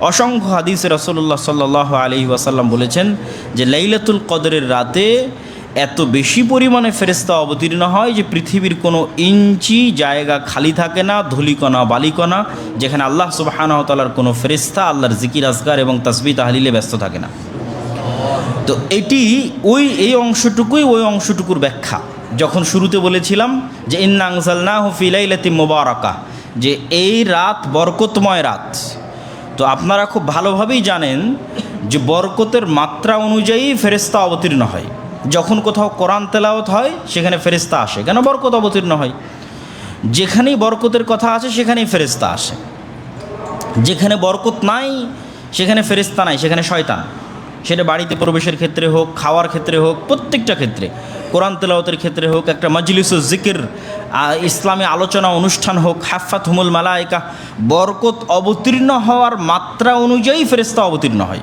অসংখ্য হাদিসে রসল্লাহ সাল্লাহ আলহি ওয়াসাল্লাম বলেছেন যে লাইলাতুল কদরের রাতে এত বেশি পরিমাণে ফেরেস্তা অবতীর্ণ হয় যে পৃথিবীর কোনো ইঞ্চি জায়গা খালি থাকে না, ধুলিকণা, বালিকণা, যেখানে আল্লাহ সুবাহানহতালার কোনো ফেরেস্তা আল্লাহর জিকির আসগার এবং তসবি তাহলিলে ব্যস্ত থাকে না। তো এটি ওই, এই অংশটুকুই ওই অংশটুকুর ব্যাখ্যা। যখন শুরুতে বলেছিলাম যে ইন্নাংসালনা হুফিলাইলাতি মোবারকা যে এই রাত বরকতময় রাত। তো আপনারা খুব ভালোভাবেই জানেন যে বরকতের মাত্রা অনুযায়ী ফেরেস্তা অবতীর্ণ হয়। যখন কোথাও কোরআন তেলাওয়াত হয়, সেখানে ফেরেস্তা আসে। কেন বরকত অবতীর্ণ হয়? যেখানেই বরকতের কথা আছে, সেখানেই ফেরেস্তা আসে। যেখানে বরকত নাই, সেখানে ফেরেস্তা নাই, সেখানে শয়তান। সেটা বাড়িতে প্রবেশের ক্ষেত্রে হোক, খাওয়ার ক্ষেত্রে হোক, প্রত্যেকটা ক্ষেত্রে। কোরআন তেলাওয়াতের ক্ষেত্রে হোক, একটা মজলিস জিকির ইসলামী আলোচনা অনুষ্ঠান হোক হাফাত হুমুল মালায়িকা, বরকত অবতীর্ণ হওয়ার মাত্রা অনুযায়ী ফেরেস্তা অবতীর্ণ হয়।